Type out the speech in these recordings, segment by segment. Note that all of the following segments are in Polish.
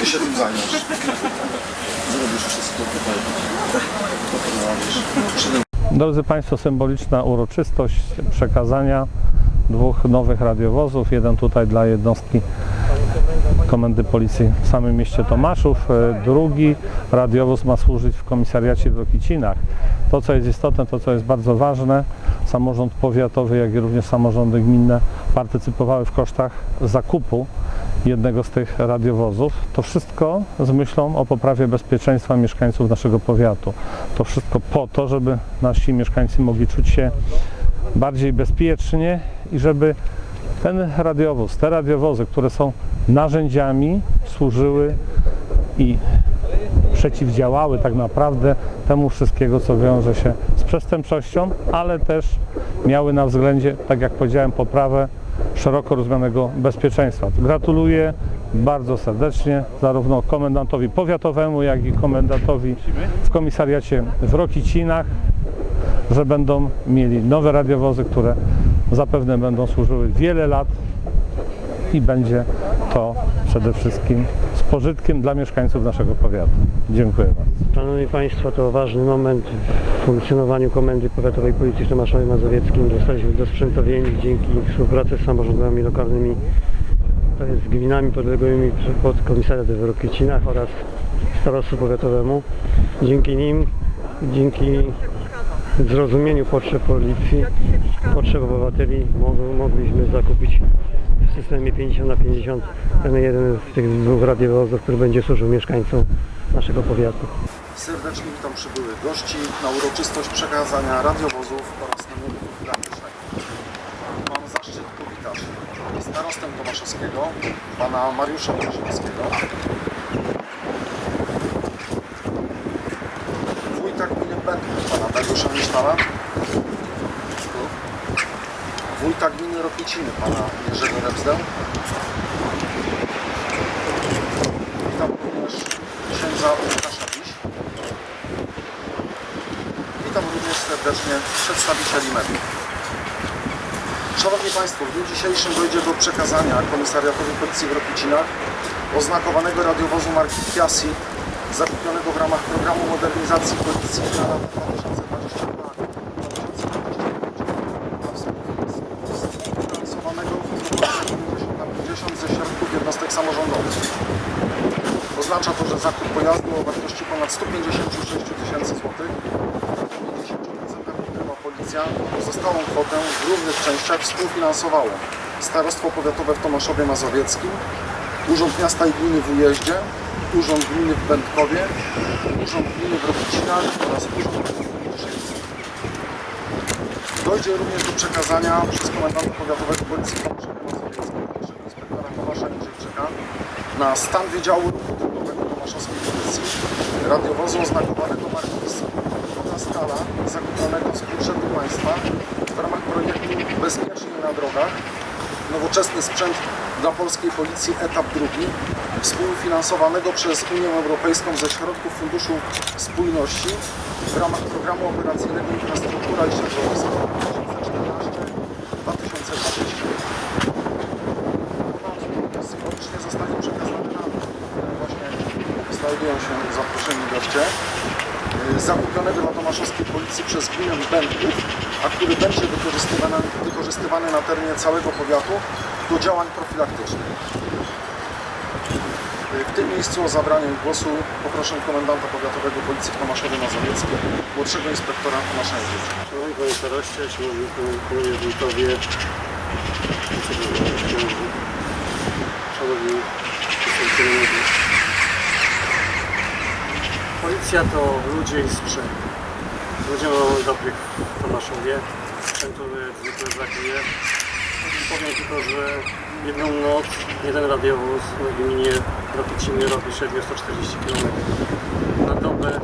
Ty się tym zajmiesz. Zrobisz wszystko tutaj. Drodzy Państwo, symboliczna uroczystość przekazania dwóch nowych radiowozów. Jeden tutaj dla jednostki Komendy Policji w samym mieście Tomaszów. E, Drugi radiowóz ma służyć w komisariacie w Rokicinach. To, co jest istotne, to, co jest bardzo ważne, samorząd powiatowy, jak i również samorządy gminne partycypowały w kosztach zakupu jednego z tych radiowozów. To wszystko z myślą o poprawie bezpieczeństwa mieszkańców naszego powiatu. To wszystko po to, żeby nasi mieszkańcy mogli czuć się bardziej bezpiecznie i żeby ten radiowóz, te radiowozy, które są narzędziami, służyły i przeciwdziałały tak naprawdę temu wszystkiego, co wiąże się z przestępczością, ale też miały na względzie, tak jak powiedziałem, poprawę szeroko rozumianego bezpieczeństwa. Gratuluję bardzo serdecznie zarówno komendantowi powiatowemu, jak i komendantowi w komisariacie w Rocicinach, że będą mieli nowe radiowozy, które zapewne będą służyły wiele lat i będzie to przede wszystkim z pożytkiem dla mieszkańców naszego powiatu. Dziękuję bardzo. Szanowni Państwo, to ważny moment w funkcjonowaniu Komendy Powiatowej Policji w Tomaszowie Mazowieckim. Zostaliśmy dosprzętowieni dzięki współpracy z samorządami lokalnymi, to jest z gminami podległymi pod komisariat w Rokiecinach oraz starostwu powiatowemu. Dzięki nim, dzięki zrozumieniu potrzeb policji, potrzeb obywateli mog- mogliśmy zakupić w systemie 50 na 50 ten jeden z tych dwóch radiowozów, który będzie służył mieszkańcom naszego powiatu. Serdecznie witam przybyłych gości na uroczystość przekazania radiowozów oraz namiotu dydaktycznego. Mam zaszczyt powitać starostę Tomaszewskiego, pana Mariusza Tomaszewskiego, wójta gminy Będków, pana Dariusza Misztala, wójta gminy Rokiciny, pana Jerzego Rebzdę. Witam również księdza Łukasza Dziś. Witam również serdecznie przedstawicieli mediów. Szanowni Państwo, w dniu dzisiejszym dojdzie do przekazania komisariatowi policji w Rokicinach oznakowanego radiowozu marki Piasi zakupionego w ramach programu modernizacji policji na lata 2022-2025 finansowanego w proporcji 50 na 50 ze środków Oznacza to, że zakup pojazdu o wartości ponad 156 tysięcy złotych 50% wykrywa policja. Pozostałą kwotę w równych częściach współfinansowało Starostwo Powiatowe w Tomaszowie Mazowieckim, Urząd Miasta i Gminy w Ujeździe, Urząd Gminy w Będkowie, Urząd Gminy w Rokicinach oraz Urząd Gminy w. Dojdzie również do przekazania przez komendanta powiatowego Policji Tomaszowie Mazowieckim, Tomasza Jędrzejczyka, na stan Wydziału Ruchu Drogowego Tomaszowskiej Policji. Radiowozu oznakowanego marki Woda Skala zakupionego z budżetu państwa w ramach projektu Bezpieczniej na drogach. Nowoczesny sprzęt dla polskiej policji etap drugi. Współfinansowanego przez Unię Europejską ze środków Funduszu Spójności w ramach programu operacyjnego Infrastruktura i 2014-2020 symbolicznie zostanie przekazany nam e, właśnie znajdują się zaproszeni goście e, zakupionego dla przez gminę Będków, a który będzie wykorzystywany, wykorzystywany na terenie całego powiatu do działań profilaktycznych. W tym miejscu o zabranie głosu poproszę komendanta powiatowego policji w Tomaszowie młodszego inspektora Tomasza Jędrzejczyka. Szanowni Panie Staroście, Szanowni Panowie Wójtowie, Szanowni. Policja to ludzie i sprzęt. Ludzie mamy dobrych w Tomaszowie, sprzętu zwykle brakuje. Powiem tylko, że jedną noc jeden radiowóz na gminie Rokiciny robi średnio 140 km na dobę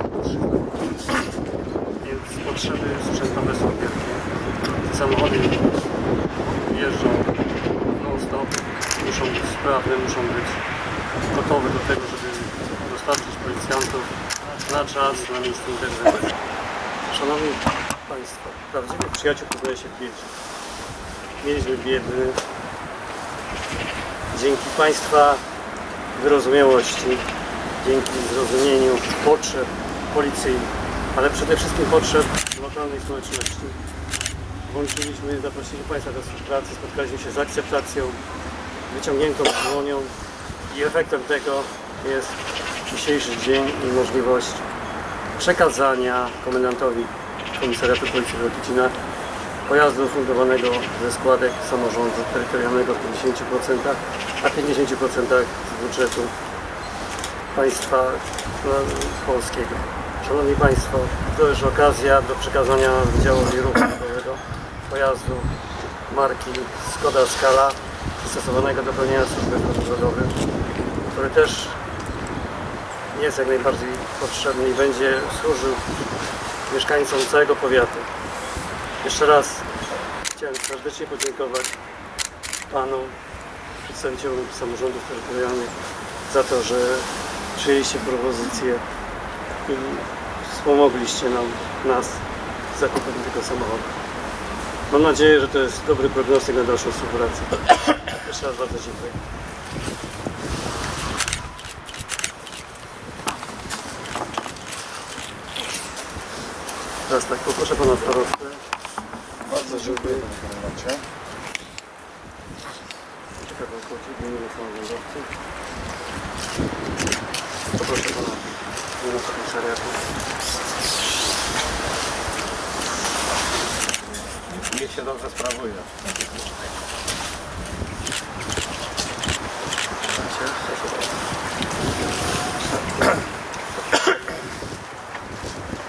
więc potrzeby sprzętowe są wielkie. Samochody jeżdżą non-stop, muszą być sprawne, muszą być gotowe do tego, żeby dostarczyć policjantów na czas, na miejsce interwencji. Szanowni Państwo, prawdziwych przyjaciół poznaje się w biedzie. Mieliśmy biedy. Dzięki Państwa wyrozumiałości, dzięki zrozumieniu potrzeb policji, ale przede wszystkim potrzeb lokalnej społeczności. Włączyliśmy, zaprosili Państwa do współpracy, spotkaliśmy się z akceptacją, wyciągniętą dłonią i efektem tego jest dzisiejszy dzień i możliwość przekazania komendantowi Komisariatu Policji w Rokycinach pojazdu fundowanego ze składek samorządu terytorialnego w 50%, a 50% z budżetu państwa no, polskiego. Szanowni Państwo, to już okazja do przekazania Wydziałowi Ruchu Drogowego pojazdu marki Skoda Scala stosowanego do pełnienia służby w który też jest jak najbardziej potrzebny i będzie służył mieszkańcom całego powiatu. Jeszcze raz chciałem serdecznie podziękować Panu, przedstawicielom samorządów terytorialnych za to, że przyjęliście propozycję i wspomogliście nam, nas z zakupem tego samochodu. Mam nadzieję, że to jest dobry prognostyk na dalszą współpracę. Jeszcze raz bardzo dziękuję. Teraz tak, poproszę Pana starostę. Bardzo dziękuję panie komendancie. Czekaj Pan kłopot, nie wiem, samorządowcy. Poproszę Pana Ministra Komisariatu. Niech się dobrze sprawuje.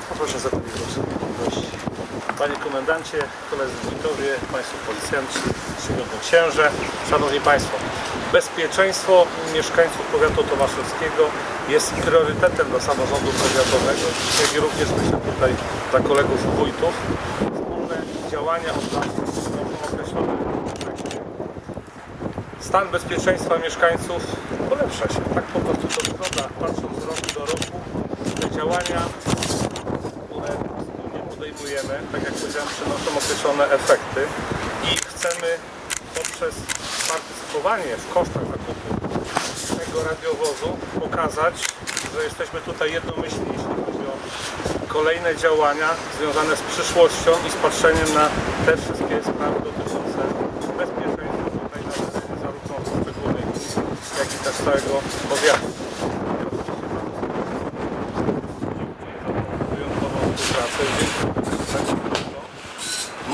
Poproszę za Pani głos. Panie Komendancie, koledzy wójtowie, Państwo Policjanci, Czcigodni Księże, Szanowni Państwo, bezpieczeństwo mieszkańców powiatu tomaszowskiego jest priorytetem dla samorządu powiatowego, jak i również myślę tutaj dla kolegów wójtów. Wspólne działania od lat są określone. Stan bezpieczeństwa mieszkańców polepsza się. Tak po prostu to wygląda, patrząc z roku do roku. Te działania które wspólnie podejmujemy, tak jak powiedziałem, przynoszą określone efekty i chcemy poprzez partycypowanie w kosztach zakupu tego radiowozu pokazać, że jesteśmy tutaj jednomyślni, jeśli chodzi o kolejne działania związane z przyszłością i z patrzeniem na te wszystkie sprawy dotyczące bezpieczeństwa tutaj na terenie zarówno poszczególnych jak i też całego powiatu. wyjątkową współpracę. Dziękuję bardzo.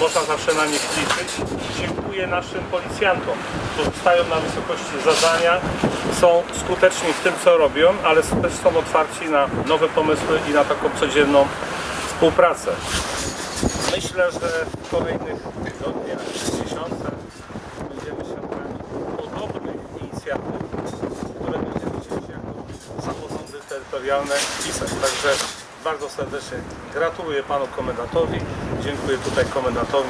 Można zawsze na nich liczyć. Dziękuję naszym policjantom, którzy stają na wysokości zadania, są skuteczni w tym, co robią, ale też są otwarci na nowe pomysły i na taką codzienną współpracę. Myślę, że w kolejnych tygodniach, miesiącach będziemy świadkami podobnych inicjatyw, które będziemy chcieli jako samorządy terytorialne pisać. Także bardzo serdecznie gratuluję panu komendantowi. Dziękuję tutaj komendantowi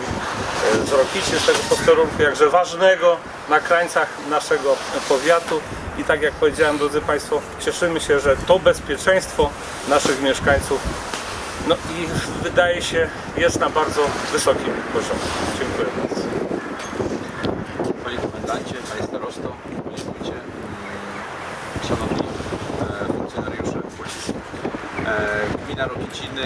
e, z Rokicie, z tego posterunku, jakże ważnego na krańcach naszego powiatu. I tak jak powiedziałem, drodzy Państwo, cieszymy się, że to bezpieczeństwo naszych mieszkańców no i wydaje się jest na bardzo wysokim poziomie. Dziękuję bardzo. Panie Komendancie, Panie Starosto, Panie mm, Szanowni e, funkcjonariusze Policji. Gmina Rokiciny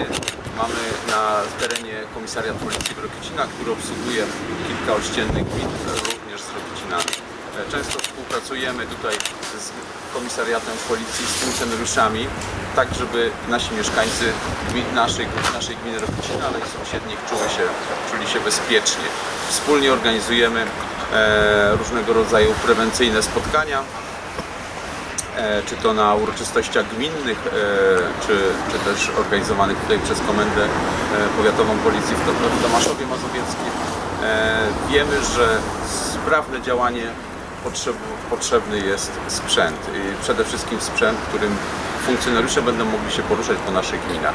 mamy na terenie Komisariat Policji w Rokicinach, który obsługuje kilka ościennych gmin, również z Rokicinami. E, Często współpracujemy tutaj z Komisariatem Policji, z funkcjonariuszami, tak żeby nasi mieszkańcy gmin, naszej, naszej gminy Rokicina, ale i sąsiednich czuły się, czuli się bezpiecznie. Wspólnie organizujemy e, różnego rodzaju prewencyjne spotkania, czy to na uroczystościach gminnych, e, czy, czy też organizowanych tutaj przez Komendę e, Powiatową Policji w, Tom- w Tomaszowie Mazowieckim. E, wiemy, że sprawne działanie potrzeb, potrzebny jest sprzęt i przede wszystkim sprzęt, którym funkcjonariusze będą mogli się poruszać po naszych gminach.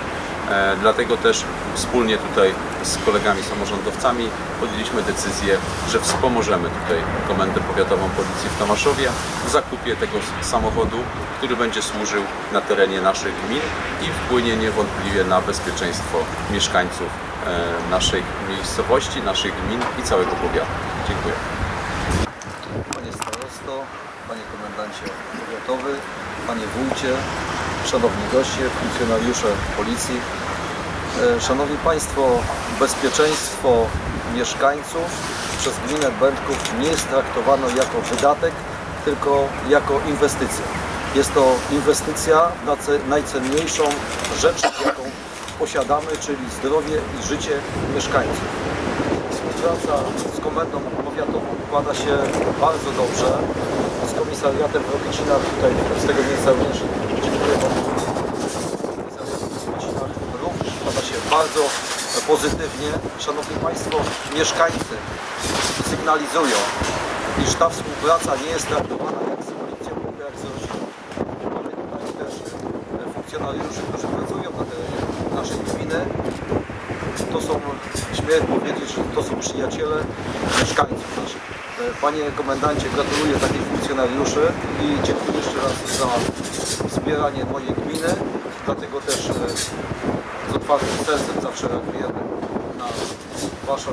E, Dlatego też wspólnie tutaj z kolegami samorządowcami podjęliśmy decyzję, że wspomożemy tutaj Komendę Powiatową Policji w Tomaszowie w zakupie tego samochodu, który będzie służył na terenie naszych gmin i wpłynie niewątpliwie na bezpieczeństwo mieszkańców e, naszej miejscowości, naszych gmin i całego powiatu. Dziękuję. Panie Komendancie Powiatowy, Panie Wójcie, Szanowni goście, funkcjonariusze Policji. E, Szanowni Państwo, bezpieczeństwo mieszkańców przez gminę Będków nie jest traktowane jako wydatek, tylko jako inwestycja. Jest to inwestycja na ce- najcenniejszą rzecz, jaką posiadamy, czyli zdrowie i życie mieszkańców. Współpraca z Komendą Powiatową układa się bardzo dobrze. Z komisariatem w tutaj z tego miejsca również dziękuję Wam. Komisariat w Rokycinach również układa się bardzo pozytywnie. Szanowni Państwo, mieszkańcy sygnalizują, iż ta współpraca nie jest traktowana jak z policją, jak z rodziną. Mamy tutaj też funkcjonariuszy, którzy pracują na terenie naszej gminy. To są, śmiem powiedzieć, że to są przyjaciele mieszkańców naszych. E, Panie komendancie, gratuluję takich funkcjonariuszy i dziękuję jeszcze raz za wspieranie mojej gminy. Dlatego też e, z otwartym sercem zawsze reagujemy na Wasze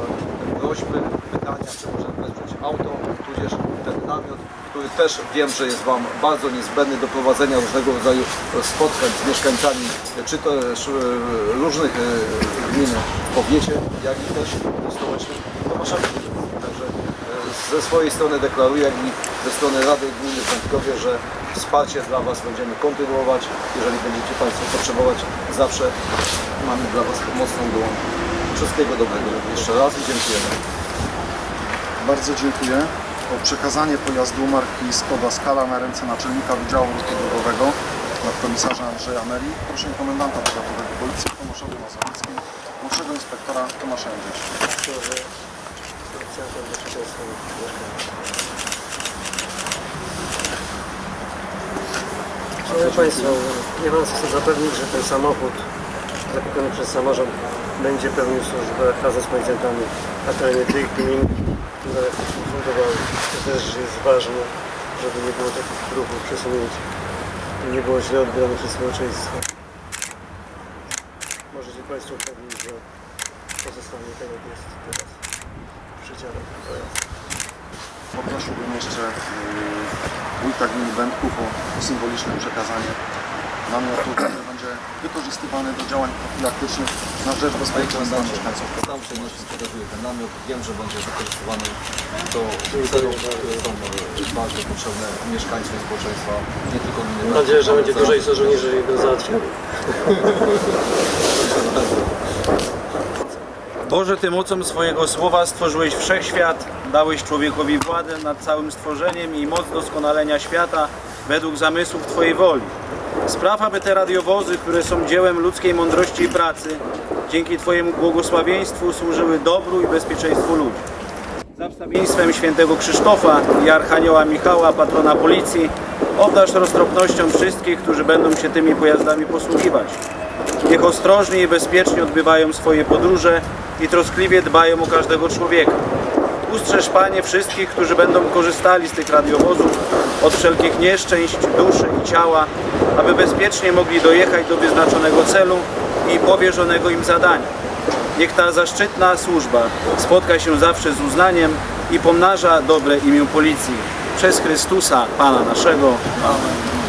prośby, pytania, czy możemy wesprzeć auto, tudzież ten namiot, który też wiem, że jest Wam bardzo niezbędny do prowadzenia różnego rodzaju spotkań z mieszkańcami, czy też e, różnych e, gmin w powiecie, jak i też w stołecznym Tomaszowie. Także e, ze swojej strony deklaruję, jak i ze strony Rady Gminy że wsparcie dla Was będziemy kontynuować. Jeżeli będziecie Państwo potrzebować, zawsze mamy dla Was pomocną dłoń. Wszystkiego dobrego jeszcze raz i dziękujemy. Bardzo dziękuję. O przekazanie pojazdu marki Skoda Skala na ręce naczelnika Wydziału Ruchu Drogowego nadkomisarza Andrzeja Meli. Proszę komendanta powiatowego Policji w Tomaszowie Mazowieckim, młodszego inspektora Tomasza Jędrzejczyka. Szanowni Państwo, ja Wam chcę zapewnić, że ten samochód zakupiony przez samorząd będzie pełnił służbę razem z policjantami na terenie tych gmin, które fundowały. Też jest ważne, żeby nie było takich ruchów, przesunięć i nie było źle odbierane przez społeczeństwo. Możecie Państwo pewni, że pozostanie tak jak jest teraz w przedziale. Poprosiłbym jeszcze yy, wójta gminy Będków o symboliczne przekazanie namiotu, wykorzystywany do działań profilaktycznych na rzecz bezpieczeństwa mieszkańców. z całą przyjemnością przekazuję ten namiot. Wiem, że będzie wykorzystywany do celów, które są e, bardzo potrzebne mieszkańcom społeczeństwa, nie tylko gminy. Mam nadzieję, że będzie dłużej służył niż go załatwiamy. Boże, Ty mocą swojego słowa stworzyłeś wszechświat, dałeś człowiekowi władzę nad całym stworzeniem i moc doskonalenia świata według zamysłów Twojej woli. Spraw, aby te radiowozy, które są dziełem ludzkiej mądrości i pracy, dzięki Twojemu błogosławieństwu służyły dobru i bezpieczeństwu ludzi. Za wstawienstwem świętego Krzysztofa i Archanioła Michała, patrona policji, obdarz roztropnością wszystkich, którzy będą się tymi pojazdami posługiwać. Niech ostrożnie i bezpiecznie odbywają swoje podróże i troskliwie dbają o każdego człowieka. Ustrzeż Panie wszystkich, którzy będą korzystali z tych radiowozów od wszelkich nieszczęść duszy i ciała, aby bezpiecznie mogli dojechać do wyznaczonego celu i powierzonego im zadania. Niech ta zaszczytna służba spotka się zawsze z uznaniem i pomnaża dobre imię Policji. Przez Chrystusa, Pana naszego. Amen.